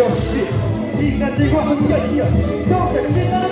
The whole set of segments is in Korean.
역시 인간들과 함께하여 더욱더 신나는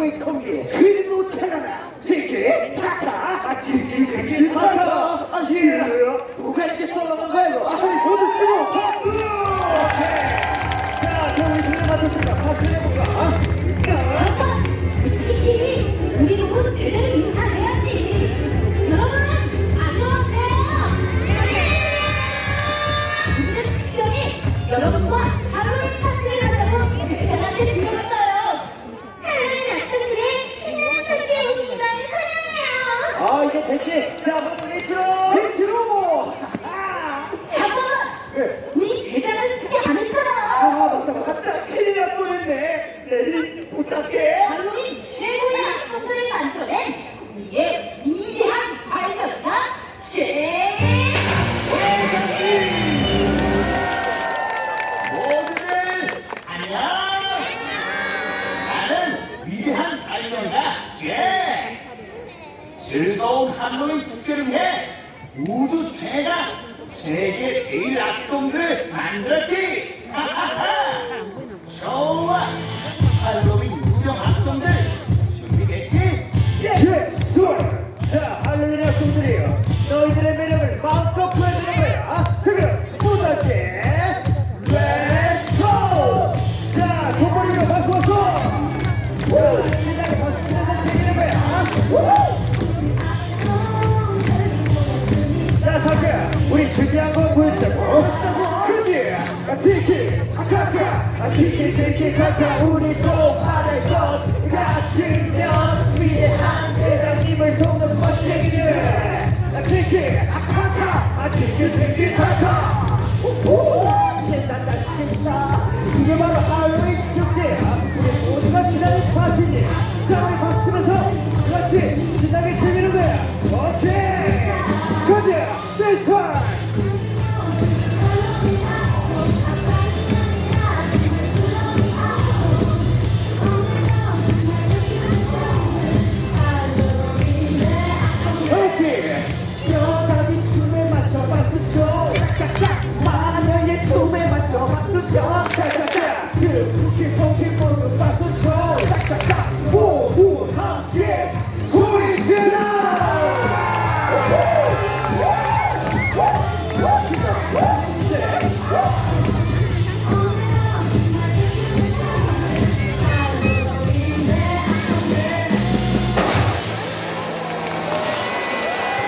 최고의 콤비 그리고 태어나 티키 아 이제 됐지? 자 모두 밑으로 밑으로. 즐거운 할로윈 축제를 위해 우주 최강 세계 제일 악동들을 만들었지. 하하하. 좋아. 할로윈 유령 악동들 아, 티키 티키 카카 우리 꼭 바랄 것 같으 맞춰 박수 쳐 깍깍깍 스푸키 펑키 모두 박수 쳐 깍깍깍 모두 함께 소리 질러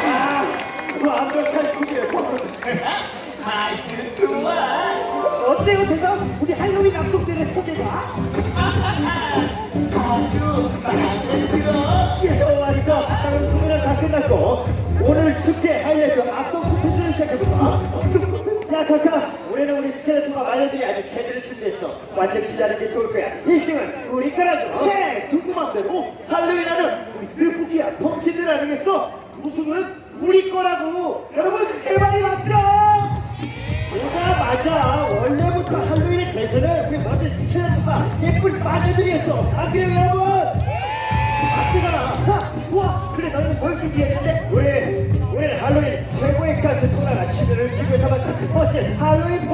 아, 완벽한 소개였어 아, 지금 좋아. 어때요. 대장 우리 할로윈 악동들의 소개가 아주 마음에 들어. 말이죠 다른 소개는 다 끝났고 오늘 축제 하이라이트 악동 콘텐츠를 시작해볼까? 야 카카 올해는 우리 스켈레톤과 마녀들이 아주 제대로 준비했어. 완전 기다리는 게 좋을 거야. 1등은 우리 거라고. 네, 누구 맘대로? 할로윈하는 우리 슬프기야 펑키들 아니겠어? 우승은 우리 거라고. 여러분 대박이 맞죠? 했어. 안 그래요 여러분. 맞잖아 하! 우와. 그래 너희는 뭘 준비했는데 우리 우리는 할로윈 최고의 가수 토나가 시대를 기부해서 만든 멋진 할로윈